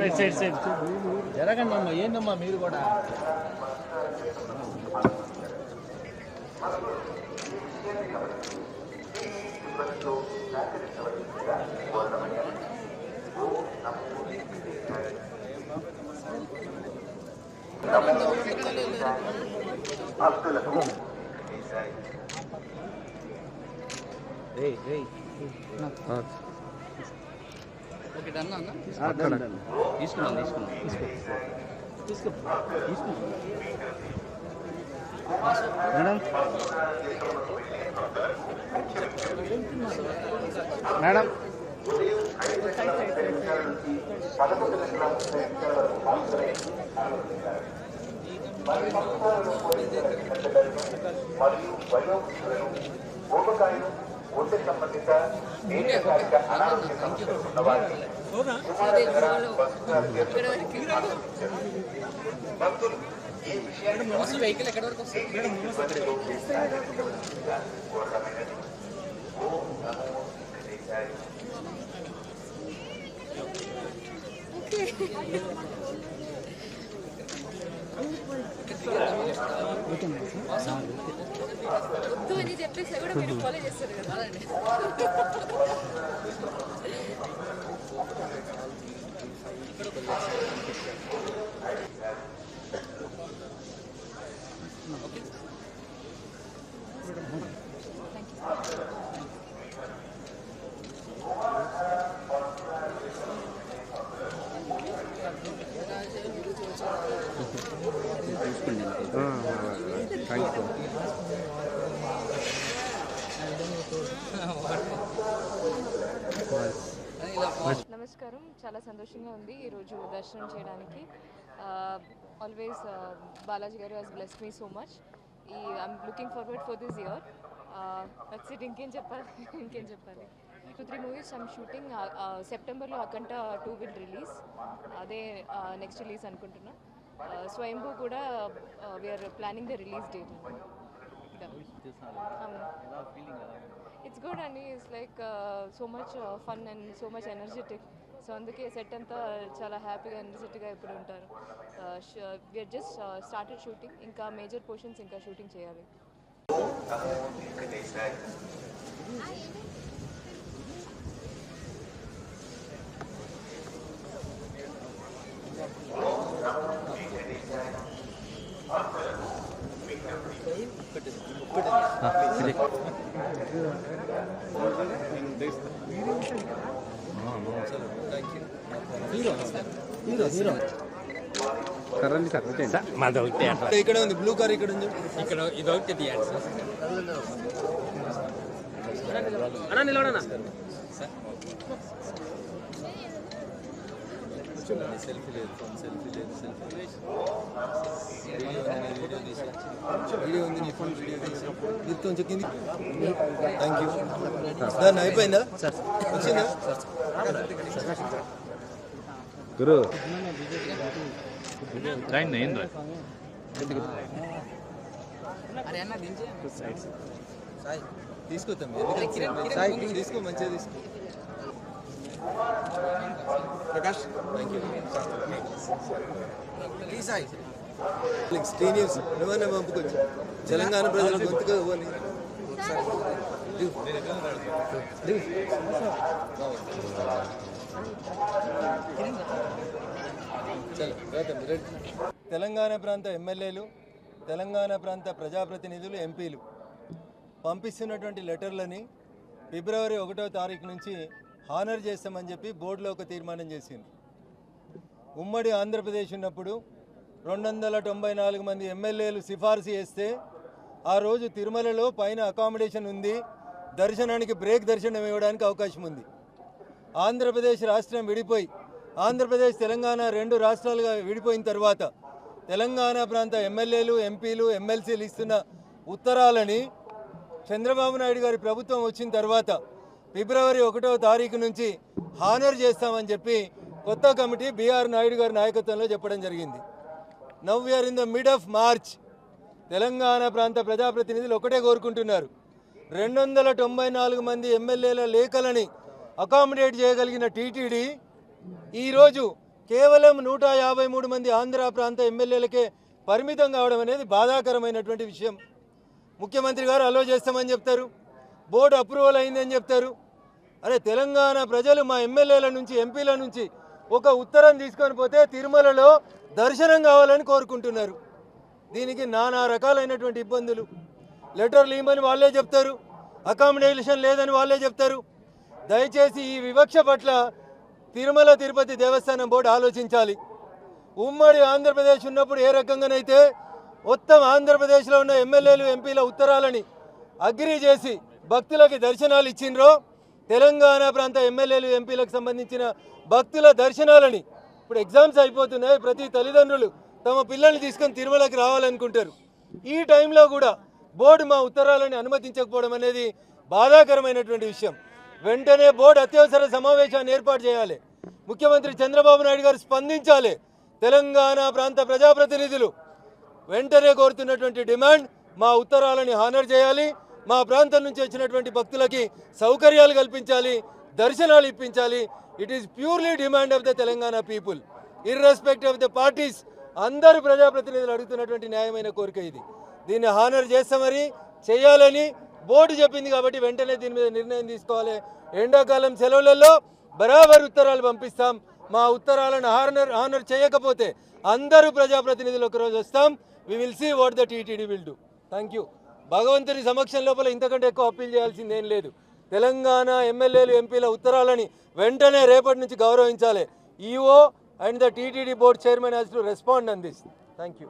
Side side side. జరగండి అమ్మా ఏందమ్మా మీరు కూడా? తీసుకున్నాం తీసుకున్నాం మేడం మేడం మరియు వయోవృద్ధులను ఊబకాయం గుండె సంబంధిత దీర్ఘకాలిక అనారోగ్య సమస్యలు ఉన్నవారిని వెహికల్ ఎక్కడ వరకు వద్దు అని చెప్పేసి కూడా మీరు ఫాలో చేస్తారు కదా థ్యాంక్ యూ నమస్కారం. చాలా సంతోషంగా ఉంది ఈరోజు దర్శనం చేయడానికి. ఆల్వేస్ బాలాజీ గారు has bless me so much ఈ I'm looking forward for this year that's it ఇంకేం చెప్పాలి? ఇంకేం చెప్పాలి? Two three movies I'm shooting సెప్టెంబర్లో అకంట టూ విల్ రిలీజ్ అదే నెక్స్ట్ రిలీజ్ అనుకుంటున్నా. స్వయంభూ కూడా we're planning the release date it's good అండి it's like so much fun and so much energetic so అందుకే సెట్ అంతా చాలా హ్యాపీగా ఎనర్జెటిక్గా ఎప్పుడు ఉంటారు. విఆర్ జస్ట్ స్టార్టెడ్ షూటింగ్ ఇంకా మేజర్ పోర్షన్స్ ఇంకా షూటింగ్ చేయాలి. నమో కర్రండి సార్ వచ్చేయండి మాది ఒకటి అట్లా ఇక్కడ ఉంది బ్లూ కార్ ఇక్కడ ఉంది ఇక్కడ ఇది ఒకటి తీయండి సార్ అన్నా నిలవడన్నా సెల్ఫీ లేదు ఫోన్ సెల్ఫీ లేదు సెల్ఫీ వీడియో తీసా వీడియో ఉంది నీ ఫోన్ వీడియో తీసా కింది థ్యాంక్ యూ దాన్ని అయిపోయిందా వచ్చిందా గురు తీసుకొద్దాం ఎందుకంటే సాయి తీసుకో మంచిగా తీసుకో Prakash thank you please Sai T news నువ్వన్నా పంపుకోవచ్చు తెలంగాణ ప్రజల గొంతుగా పోని తెలంగాణ ప్రాంత ఎమ్మెల్యేలు తెలంగాణ ప్రాంత ప్రజాప్రతినిధులు ఎంపీలు పంపిస్తున్నటువంటి లెటర్లని ఫిబ్రవరి ఒకటో తారీఖు నుంచి హానర్ చేస్తామని చెప్పి బోర్డులో ఒక తీర్మానం చేసింది. ఉమ్మడి ఆంధ్రప్రదేశ్ ఉన్నప్పుడు రెండు వందల తొంభై నాలుగు మంది ఎమ్మెల్యేలు సిఫార్సు చేస్తే ఆ రోజు తిరుమలలో పైన అకామిడేషన్ ఉంది దర్శనానికి బ్రేక్ దర్శనం ఇవ్వడానికి అవకాశం ఉంది. ఆంధ్రప్రదేశ్ రాష్ట్రం విడిపోయి ఆంధ్రప్రదేశ్ తెలంగాణ రెండు రాష్ట్రాలుగా విడిపోయిన తర్వాత తెలంగాణ ప్రాంత ఎమ్మెల్యేలు ఎంపీలు ఎమ్మెల్సీలు ఇస్తున్న ఉత్తరాలని చంద్రబాబు నాయుడు గారి ప్రభుత్వం వచ్చిన తర్వాత ఫిబ్రవరి ఒకటో తారీఖు నుంచి హానర్ చేస్తామని చెప్పి కొత్త కమిటీ బీఆర్ నాయుడు గారి నాయకత్వంలో చెప్పడం జరిగింది. Now we're in the mid of March Telangana ప్రాంత ప్రజాప్రతినిధులు ఒకటే కోరుకుంటున్నారు. రెండు వందల తొంభై నాలుగు మంది ఎమ్మెల్యేల లేఖలని అకామిడేట్ చేయగలిగిన టీటీడీ ఈరోజు కేవలం నూట యాభై మూడు మంది ఆంధ్ర ప్రాంత ఎమ్మెల్యేలకే పరిమితం కావడం అనేది బాధాకరమైనటువంటి విషయం. ముఖ్యమంత్రి గారు అలో చేస్తామని చెప్తారు. బోర్డు అప్రూవల్ అయిందని చెప్తారు. అరే తెలంగాణ ప్రజలు మా ఎమ్మెల్యేల నుంచి ఎంపీల నుంచి ఒక ఉత్తరం తీసుకొని పోతే తిరుమలలో దర్శనం కావాలని కోరుకుంటున్నారు. దీనికి నానా రకాలైనటువంటి ఇబ్బందులు. లెటర్లు ఇవ్వమని వాళ్ళే చెప్తారు. అకామిడేషన్ లేదని వాళ్ళే చెప్తారు. దయచేసి ఈ వివక్ష పట్ల తిరుమల తిరుపతి దేవస్థానం బోర్డు ఆలోచించాలి. ఉమ్మడి ఆంధ్రప్రదేశ్ ఉన్నప్పుడు ఏ రకంగానైతే మొత్తం ఆంధ్రప్రదేశ్లో ఉన్న ఎమ్మెల్యేలు ఎంపీల ఉత్తరాలని అగ్రి చేసి భక్తులకి దర్శనాలు ఇచ్చిండ్రో తెలంగాణ ప్రాంత ఎమ్మెల్యేలు ఎంపీలకు సంబంధించిన భక్తుల దర్శనాలని ఇప్పుడు ఎగ్జామ్స్ అయిపోతున్నాయి. ప్రతి తల్లిదండ్రులు తమ పిల్లల్ని తీసుకొని తిరుమలకి రావాలనుకుంటారు. ఈ టైంలో కూడా బోర్డు మా ఉత్తరాలని అనుమతించకపోవడం అనేది బాధాకరమైనటువంటి విషయం. వెంటనే బోర్డు అత్యవసర సమావేశాన్ని ఏర్పాటు చేయాలి. ముఖ్యమంత్రి చంద్రబాబు నాయుడు గారు స్పందించాలి. తెలంగాణ ప్రాంత ప్రజాప్రతినిధులు వెంటనే కోరుతున్నటువంటి డిమాండ్ మా ఉత్తరాలని హానర్ చేయాలి. మా ప్రాంతం నుంచి వచ్చినటువంటి భక్తులకి సౌకర్యాలు కల్పించాలి. దర్శనాలు ఇప్పించాలి. It is purely demand of the Telangana people irrespect of the parties అందరు ప్రజాప్రతినిధులు అడుగుతున్నటువంటి న్యాయమైన కోరిక ఇది. దీన్ని హానర్ చేస్తామని చేయాలని బోర్డు చెప్పింది కాబట్టి వెంటనే దీని మీద నిర్ణయం తీసుకోవాలి. ఎండాకాలం సెలవులలో బరాబర్ ఉత్తరాలు పంపిస్తాం. మా ఉత్తరాలను హానర్ హానర్ చేయకపోతే అందరూ ప్రజాప్రతినిధులు ఒకరోజు వస్తాం. We will see what the TTD will do thank you భగవంతుని సమక్షం లోపల ఇంతకంటే ఎక్కువ అప్పీల్ చేయాల్సింది ఏం లేదు. తెలంగాణ ఎమ్మెల్యేలు ఎంపీల ఉత్తరాలని వెంటనే రేపటి నుంచి గౌరవించాలి. EO and the TTD board chairman has to respond on this thank you